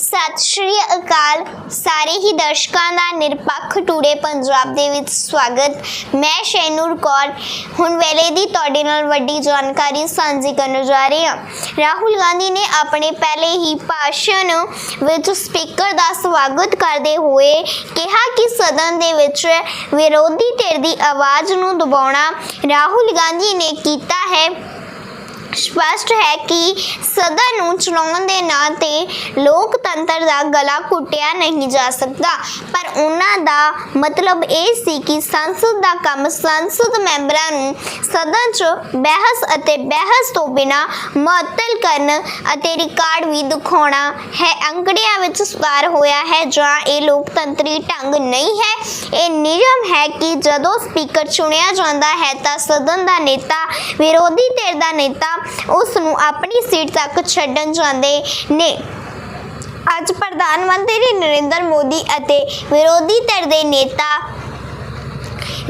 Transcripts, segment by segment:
ਸਤਿ ਸ਼੍ਰੀ ਅਕਾਲ। ਸਾਰੇ ਹੀ ਦਰਸ਼ਕਾਂ ਦਾ ਨਿਰਪੱਖ ਟੂਡੇ ਪੰਜਾਬ ਦੇ ਵਿੱਚ ਸਵਾਗਤ। ਮੈਂ ਸ਼ੈਨੂਰ ਕੌਰ। ਹੁਣ ਵੇਲੇ ਦੀ ਤੁਹਾਡੇ ਨਾਲ ਵੱਡੀ ਜਾਣਕਾਰੀ ਸਾਂਝੀ ਕਰਨ ਜਾ ਰਹੀ ਹਾਂ। ਰਾਹੁਲ ਗਾਂਧੀ ਨੇ ਆਪਣੇ ਪਹਿਲੇ ਹੀ ਭਾਸ਼ਣ ਵਿੱਚ ਸਪੀਕਰ ਦਾ ਸਵਾਗਤ ਕਰਦੇ ਹੋਏ ਕਿਹਾ ਕਿ ਸਦਨ ਦੇ ਵਿੱਚ ਵਿਰੋਧੀ ਧਿਰ ਦੀ ਆਵਾਜ਼ ਨੂੰ ਦਬਾਉਣਾ ਰਾਹੁਲ ਗਾਂਧੀ ਨੇ ਕੀਤਾ ਹੈ। ਸਪਸ਼ਟ ਹੈ ਕਿ ਸਦਾ ਨੂੰ ਚਲਾਉਣ ਦੇ ਨਾਂ ਤੇ ਲੋਕਤੰਤਰ ਦਾ ਗਲਾ ਘੁੱਟਿਆ ਨਹੀਂ ਜਾ ਸਕਦਾ। ਪਰ ਉਹਨਾਂ ਦਾ ਮਤਲਬ ਇਹ ਸੀ ਕਿ ਸੰਸਦ ਦਾ ਕੰਮ ਸੰਸਦ ਮੈਂਬਰਾਂ ਨੂੰ ਸਦਨ 'ਚ ਬਹਿਸ ਅਤੇ ਬਹਿਸ ਤੋਂ ਬਿਨਾ ਮੁਅੱਤਲ ਕਰਨ ਅਤੇ ਰਿਕਾਰਡ ਵੀ ਦਿਖਾਉਣਾ ਹੈ ਅੰਕੜਿਆਂ ਵਿੱਚ ਸੁਧਾਰ ਹੋਇਆ ਹੈ ਜਾਂ ਇਹ ਲੋਕਤੰਤਰੀ ਢੰਗ ਨਹੀਂ ਹੈ। ਇਹ ਨਿਯਮ ਹੈ ਕਿ ਜਦੋਂ ਸਪੀਕਰ ਚੁਣਿਆ ਜਾਂਦਾ ਹੈ ਤਾਂ ਸਦਨ ਦਾ ਨੇਤਾ, ਵਿਰੋਧੀ ਧਿਰ ਦਾ ਨੇਤਾ ਉਸ ਨੂੰ ਆਪਣੀ ਸੀਟ ਤੱਕ ਛੱਡਣ ਜਾਂਦੇ ਨੇ। ਅੱਜ ਪ੍ਰਧਾਨ ਮੰਤਰੀ ਨਰਿੰਦਰ ਮੋਦੀ ਅਤੇ ਵਿਰੋਧੀ ਧਿਰ ਦੇ ਨੇਤਾ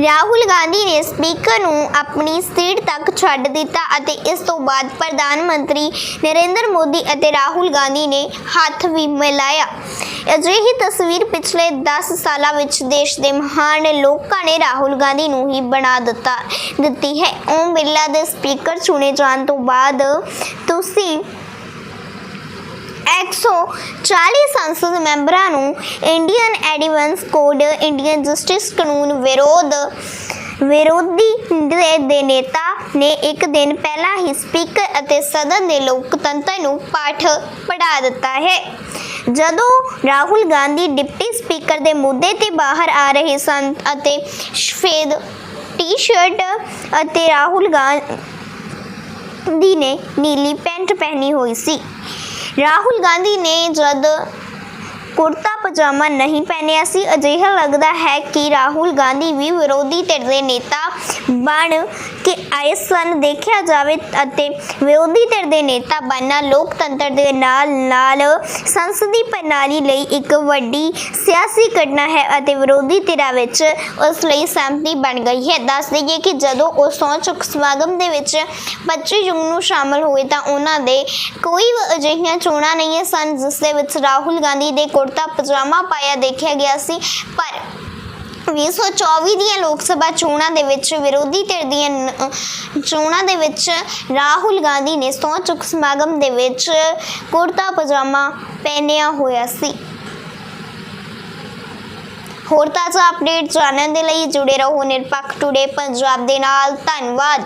ਰਾਹੁਲ ਗਾਂਧੀ ਨੇ ਸਪੀਕਰ ਨੂੰ ਆਪਣੀ ਸੀਟ ਤੱਕ ਛੱਡ ਦਿੱਤਾ ਅਤੇ ਇਸ ਤੋਂ ਬਾਅਦ ਪ੍ਰਧਾਨ ਮੰਤਰੀ ਨਰਿੰਦਰ ਮੋਦੀ ਅਤੇ ਰਾਹੁਲ ਗਾਂਧੀ ਨੇ ਹੱਥ ਵੀ ਮਿਲਾਇਆ। ਅਜਿਹੀ ਤਸਵੀਰ ਪਿਛਲੇ 10 ਸਾਲਾਂ ਵਿੱਚ ਦੇਸ਼ ਦੇ ਮਹਾਨ ਲੋਕਾਂ ਨੇ ਰਾਹੁਲ ਗਾਂਧੀ ਨੂੰ ਹੀ ਬਣਾ ਦਿੱਤਾ, ਦਿੱਤੀ ਹੈ। ਓਮ ਬਿਰਲਾ ਦੇ ਸਪੀਕਰ ਚੁਣੇ ਜਾਣ ਤੋਂ ਬਾਅਦ ਤੁਸੀਂ 140 ਸੰਸਦ ਮੈਂਬਰਾਂ ਨੂੰ Indian evidence code, Indian justice ਕਾਨੂੰਨ ਵਿਰੋਧ, ਵਿਰੋਧੀ ਦੇ ਨੇਤਾ ਨੇ ਇੱਕ ਦਿਨ ਪਹਿਲਾਂ ਹੀ ਸਪੀਕਰ ਅਤੇ ਸਦਨ ਦੇ ਲੋਕਤੰਤਰ ਨੂੰ ਪਾਠ ਪੜ੍ਹਾ ਦਿੱਤਾ ਹੈ। ਜਦੋਂ ਰਾਹੁਲ ਗਾਂਧੀ ਡਿਪਟੀ ਸਪੀਕਰ ਦੇ ਮੁੱਦੇ ਤੇ ਬਾਹਰ ਆ ਰਹੇ ਸਨ ਅਤੇ ਸਫੇਦ ਟੀ-ਸ਼ਰਟ ਅਤੇ ਰਾਹੁਲ ਗਾਂਧੀ ਨੇ ਨੀਲੀ ਪੈਂਟ ਪਹਿਨੀ ਹੋਈ ਸੀ। ਰਾਹੁਲ ਗਾਂਧੀ ਨੇ ਜਦ ਕੁੜਤਾ ਪਜਾਮਾ ਨਹੀਂ ਪਹਿਨਿਆ ਸੀ, ਅਜਿਹਾ ਲੱਗਦਾ ਹੈ ਕਿ ਰਾਹੁਲ ਗਾਂਧੀ ਵੀ ਵਿਰੋਧੀ ਧਿਰ ਦੇ ਨੇਤਾ ਬਣ ਕੇ ਆਏ ਸਨ ਦੇਖਿਆ ਜਾਵੇ ਅਤੇ ਵਿਰੋਧੀ ਧਿਰ ਦੇ ਨੇਤਾ ਬਣਨਾ ਲੋਕਤੰਤਰ ਦੇ ਨਾਲ ਨਾਲ ਸੰਸਦੀ ਪ੍ਰਣਾਲੀ ਲਈ ਇੱਕ ਵੱਡੀ ਸਿਆਸੀ ਘਟਨਾ ਹੈ ਅਤੇ ਵਿਰੋਧੀ ਧਿਰਾਂ ਵਿੱਚ ਉਸ ਲਈ ਸਹਿਮਤੀ ਬਣ ਗਈ ਹੈ। ਦੱਸ ਦਈਏ ਕਿ ਜਦੋਂ ਉਹ ਸਹੁੰ ਚੁੱਕ ਸਮਾਗਮ ਦੇ ਵਿੱਚ 25 ਜੂਨ ਨੂੰ ਸ਼ਾਮਲ ਹੋਏ ਤਾਂ ਉਹਨਾਂ ਦੇ ਕੋਈ ਅਜਿਹੀਆਂ ਚੋਣਾਂ ਨਹੀਂ ਸਨ, ਜਿਸ ਦੇ ਵਿੱਚ ਰਾਹੁਲ ਗਾਂਧੀ ਦੇ ਕੁੜਤਾ ਪਜਾਮਾ ਪਾਇਆ ਦੇਖਿਆ ਗਿਆ ਸੀ। ਪਰ 2024 ਦੀਆਂ ਲੋਕ ਸਭਾ ਚੋਣਾਂ ਦੇ ਵਿੱਚ ਵਿਰੋਧੀ ਧਿਰ ਦੀਆਂ ਨ- ਚੋਣਾਂ ਦੇ ਵਿੱਚ ਰਾਹੁਲ ਗਾਂਧੀ ਨੇ ਸਹੁੰ ਚੁੱਕ ਸਮਾਗਮ ਦੇ ਵਿੱਚ ਕੁੜਤਾ ਪਜਾਮਾ ਪਹਿਨਿਆ ਹੋਇਆ ਸੀ। ਹੋਰ ਤਾਜ਼ਾ ਅਪਡੇਟ ਜਾਣਨ ਦੇ ਲਈ ਜੁੜੇ ਰਹੋ ਨਿਰਪੱਖ ਟੁਡੇ ਪੰਜਾਬ ਦੇ ਨਾਲ। ਧੰਨਵਾਦ।